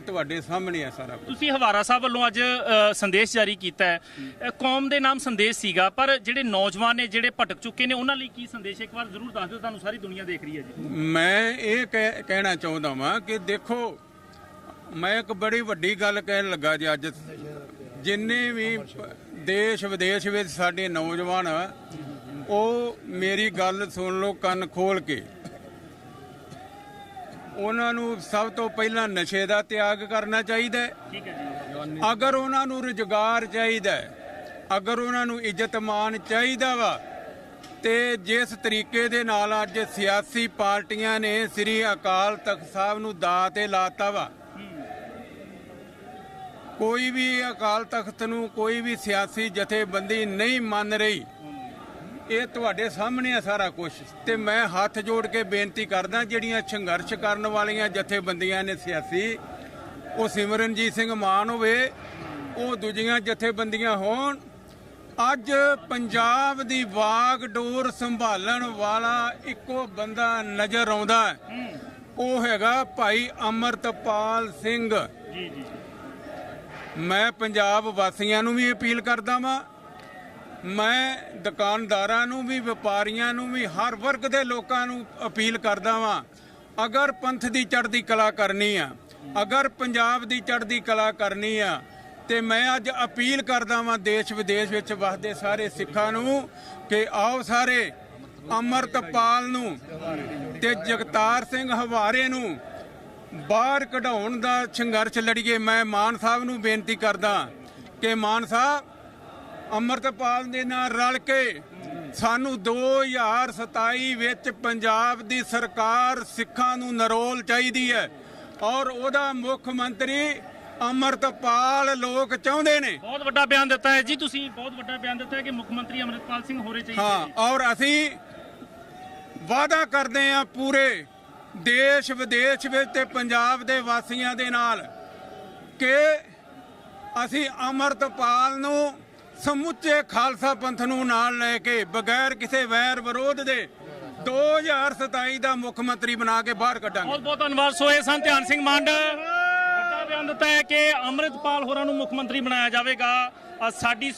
ਤੁਹਾਡੇ ਸਾਹਮਣੇ ਆ ਸਾਰਾ ਕੁਝ ਤੁਸੀਂ ਹਵਾਰਾ ਸਾਹਿਬ ਵੱਲੋਂ ਅੱਜ ਸੰਦੇਸ਼ ਜਾਰੀ ਕੀਤਾ ਹੈ। ਕੌਮ ਦੇ ਨਾਮ ਸੰਦੇਸ਼ ਸੀਗਾ ਪਰ ਜਿਹੜੇ ਨੌਜਵਾਨ ਨੇ ਜਿਹੜੇ ਭਟਕ ਚੁੱਕੇ ਨੇ ਉਹਨਾਂ ਲਈ ਕੀ ਸੰਦੇਸ਼ ਹੈ? ਇੱਕ ਵਾਰ ਜ਼ਰੂਰ ਦੱਸ ਦਿਓ ਤੁਹਾਨੂੰ ਸਾਰੀ ਦੁਨੀਆ ਦੇਖ ਰਹੀ ਹੈ ਜੀ। ਮੈਂ ਇਹ ਕਹਿ- ਕਹਿਣਾ ਚਾਹੁੰਦਾ ਵਾਂ ਕਿ ਦੇਖੋ ਮੈਂ ਇੱਕ ਬੜੀ ਵੱਡੀ ਗੱਲ ਕਹਿਣ ਲੱਗਾ ਜੀ ਅੱਜ। ਜਿੰਨੇ ਵੀ ਦੇਸ਼ ਵਿਦੇਸ਼ ਵਿੱਚ ਸਾਡੇ ਨੌਜਵਾਨ ਉਹ ਮੇਰੀ ਗੱਲ ਸੁਣ ਲਓ ਕੰਨ ਖੋਲ ਕੇ। ਉਹਨਾਂ ਨੂੰ ਸਭ ਤੋਂ ਪਹਿਲਾਂ ਨਸ਼ੇ ਦਾ ਤਿਆਗ ਕਰਨਾ ਚਾਹੀਦਾ ਹੈ। ਠੀਕ ਹੈ ਜੀ। ਅਗਰ ਉਹਨਾਂ ਨੂੰ ਰੁਜ਼ਗਾਰ ਚਾਹੀਦਾ ਹੈ ਅਗਰ ਉਹਨਾਂ ਨੂੰ ਇੱਜ਼ਤ ਮਾਣ ਚਾਹੀਦਾ ਵਾ ਤੇ ਜਿਸ ਤਰੀਕੇ ਦੇ ਨਾਲ ਅੱਜ ਸਿਆਸੀ ਪਾਰਟੀਆਂ ਨੇ ਸ੍ਰੀ ਅਕਾਲ ਤਖਤ ਸਾਹਿਬ ਨੂੰ ਦਾਅ ਤੇ ਲਾਤਾ ਵਾ। ਕੋਈ ਵੀ ਅਕਾਲ ਤਖਤ ਨੂੰ ਕੋਈ ਵੀ ਸਿਆਸੀ ਜਥੇਬੰਦੀ ਨਹੀਂ ਮੰਨ ਰਹੀ ਇਹ ਤੁਹਾਡੇ ਸਾਹਮਣੇ ਆ ਸਾਰਾ ਕੁਝ ਤੇ ਮੈਂ ਹੱਥ ਜੋੜ ਕੇ ਬੇਨਤੀ ਕਰਦਾ ਜਿਹੜੀਆਂ ਸੰਘਰਸ਼ ਕਰਨ ਵਾਲੀਆਂ ਜਥੇਬੰਦੀਆਂ ਨੇ ਸਿਆਸੀ ਉਹ ਸਿਮਰਨਜੀਤ ਸਿੰਘ ਮਾਨ ਹੋਵੇ ਉਹ ਦੂਜੀਆਂ ਜਥੇਬੰਦੀਆਂ ਹੋਣ। ਅੱਜ ਪੰਜਾਬ ਦੀ ਵਾਗ ਡੋਰ ਸੰਭਾਲਣ ਵਾਲਾ ਇੱਕੋ ਬੰਦਾ ਨਜ਼ਰ ਆਉਂਦਾ ਉਹ ਹੈਗਾ ਭਾਈ ਅਮਰਤਪਾਲ ਸਿੰਘ। ਜੀ ਜੀ। ਮੈਂ ਪੰਜਾਬ ਵਾਸੀਆਂ ਨੂੰ ਵੀ ਅਪੀਲ ਕਰਦਾ ਵਾਂ ਮੈਂ ਦੁਕਾਨਦਾਰਾਂ ਨੂੰ ਵੀ, ਵਪਾਰੀਆਂ ਨੂੰ ਵੀ, ਹਰ ਵਰਗ ਦੇ ਲੋਕਾਂ ਨੂੰ ਅਪੀਲ ਕਰਦਾ ਵਾਂ, ਅਗਰ ਪੰਥ ਦੀ ਚੜ੍ਹਦੀ ਕਲਾ ਕਰਨੀ ਆ, ਅਗਰ ਪੰਜਾਬ ਦੀ ਚੜ੍ਹਦੀ ਕਲਾ ਕਰਨੀ ਆ, ਤੇ ਮੈਂ ਅੱਜ ਅਪੀਲ ਕਰਦਾ ਵਾਂ ਦੇਸ਼ ਵਿਦੇਸ਼ ਵਿੱਚ ਵਸਦੇ ਸਾਰੇ ਸਿੱਖਾਂ ਨੂੰ ਕਿ ਆਓ ਸਾਰੇ ਅਮਰਤਪਾਲ ਨੂੰ ਤੇ ਜਗਤਾਰ ਸਿੰਘ ਹਵਾਰੇ ਨੂੰ ਬਾਹਰ ਕਢਾਉਣ ਦਾ ਸੰਘਰਸ਼ ਲੜੀਏ। ਮੈਂ ਮਾਨ ਸਾਹਿਬ ਨੂੰ ਬੇਨਤੀ ਕਰਦਾ ਕਿ ਮਾਨ ਸਾਹਿਬ ਅਮਰਤਪਾਲ ਦੇ ਨਾਲ ਰਲ ਕੇ ਸਾਨੂੰ 2027 ਵਿੱਚ ਪੰਜਾਬ ਦੀ ਸਰਕਾਰ ਸਿੱਖਾਂ ਨੂੰ ਨਰੋਲ ਚਾਹੀਦੀ ਹੈ ਔਰ ਉਹਦਾ ਮੁੱਖ ਮੰਤਰੀ ਅਮਰਤਪਾਲ ਲੋਕ ਚਾਹੁੰਦੇ ਨੇ। ਬਹੁਤ ਵੱਡਾ ਬਿਆਨ ਦਿੱਤਾ ਹੈ ਜੀ ਤੁਸੀਂ ਬਹੁਤ ਵੱਡਾ ਬਿਆਨ ਦਿੱਤਾ ਹੈ ਕਿ ਮੁੱਖ ਮੰਤਰੀ ਅਮਰਿਤਪਾਲ ਸਿੰਘ ਹੋਰੇ ਚਾਹੀਦੇ ਹਾਂ ਔਰ ਅਸੀਂ ਵਾਅਦਾ ਕਰਦੇ ਹਾਂ ਪੂਰੇ ਦੇਸ਼ ਵਿਦੇਸ਼ ਵਿੱਚ ਤੇ ਪੰਜਾਬ ਦੇ ਵਾਸੀਆਂ ਦੇ ਨਾਲ ਕਿ ਅਸੀਂ ਅਮਰਤਪਾਲ ਨੂੰ ਸਮੁੱਚੇ ਖਾਲਸਾ ਪੰਥ ਨੂੰ ਨਾਲ ਲੈ ਕੇ ਬਗੈਰ ਕਿਸੇ ਵੈਰ ਵਿਰੋਧ ਦੇ 2027 ਦਾ ਮੁੱਖ ਮੰਤਰੀ ਬਣਾ ਕੇ ਬਾਹਰ ਕੱਢਾਂਗੇ। ਬਹੁਤ ਬਹੁਤ ਧੰਨਵਾਦ। ਸੋ ਇਹ ਸਨ ਧਿਆਨ ਸਿੰਘ ਮੰਡ। ਵੱਡਾ ਬਿਆਨ ਦਿੱਤਾ ਹੈ ਕਿ ਅਮਰਿਤਪਾਲ ਹੋਰਾਂ ਨੂੰ ਮੁੱਖ ਮੰਤਰੀ ਬਣਾਇਆ ਜਾਵੇਗਾ। ਸਾਡੀ